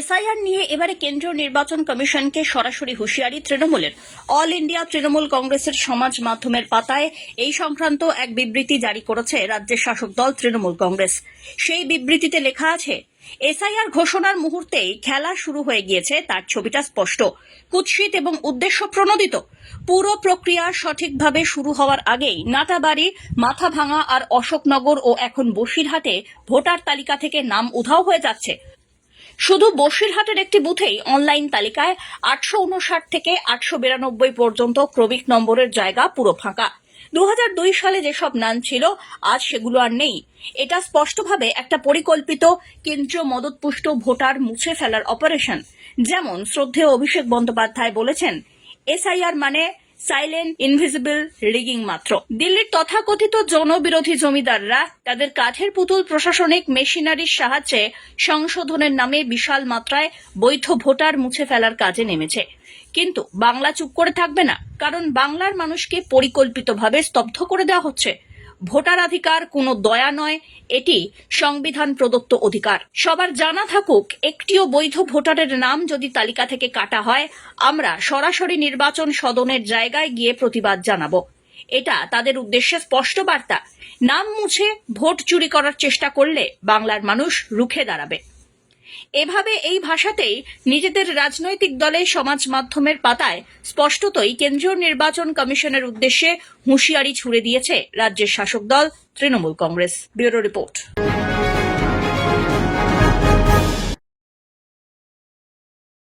SIR নিয়ে এবারে কেন্দ্রীয় নির্বাচন কমিশনকে সরাসরি হুঁশিয়ারি তৃণমূলের। অল ইন্ডিয়া তৃণমূল কংগ্রেসের সমাজ মাধ্যমের পাতায় এই সংক্রান্ত এক বিবৃতি জারি করেছে রাজ্যের শাসক দল তৃণমূল কংগ্রেস। সেই বিবৃতিতে লেখা আছে, এসআইআর ঘোষণার মুহূর্তেই খেলা শুরু হয়ে গিয়েছে তার ছবিটা স্পষ্ট। কুৎসিত এবং উদ্দেশ্য প্রণোদিত। পুরো প্রক্রিয়া সঠিকভাবে শুরু হওয়ার আগেই নাটাবাড়ি, মাথাভাঙা আর অশোকনগর ও এখন বসিরহাটে ভোটার তালিকা থেকে নাম উধাও হয়ে যাচ্ছে। শুধু বসিরহাটের একটি বুথেই অনলাইন তালিকায় আটশো উনষাট থেকে আটশো বিরানব্বই পর্যন্ত ক্রমিক নম্বরের জায়গা পুরো ফাঁকা। দু হাজার দুই সালে যেসব নাম ছিল, আজ সেগুলো আর নেই। এটা স্পষ্টভাবে একটা পরিকল্পিত কেন্দ্রীয় মদতপুষ্ট ভোটার মুছে ফেলার অপারেশন যেমন শ্রদ্ধেয় অভিষেক বন্দ্যোপাধ্যায় বলেছেন, এসআইআর মানে সাইলেন্ট, ইনভিজিবল, রিগিং মাত্র। দিল্লির তথাকথিত জনবিরোধী জমিদাররা তাদের কাঠের পুতুল প্রশাসনিক মেশিনারির সাহায্যে সংশোধনের নামে বিশাল মাত্রায় বৈধ ভোটার মুছে ফেলার কাজে নেমেছে। কিন্তু বাংলা চুপ করে থাকবে না, কারণ বাংলার মানুষকে পরিকল্পিতভাবে স্তব্ধ করে দেওয়া হচ্ছে। ভোটারাধিকার কোনো দয়া নয়, এটি সংবিধান প্রদত্ত অধিকার। সবার জানা থাকুক, একটিও বৈধ ভোটারের নাম যদি তালিকা থেকে কাটা হয়, আমরা সরাসরি নির্বাচন সদনের জায়গায় গিয়ে প্রতিবাদ জানাব। এটা তাদের উদ্দেশ্যে স্পষ্ট বার্তা। নাম মুছে ভোট চুরি করার চেষ্টা করলে বাংলার মানুষ রুখে দাঁড়াবে। এভাবে এই ভাষাতেই নিজেদের রাজনৈতিক দলে সমাজ মাধ্যমের পাতায় স্পষ্টতই কেন্দ্রীয় নির্বাচন কমিশনের উদ্দেশ্যে হুঁশিয়ারি ছুড়ে দিয়েছে রাজ্যের শাসক দল তৃণমূল কংগ্রেস। Bureau report.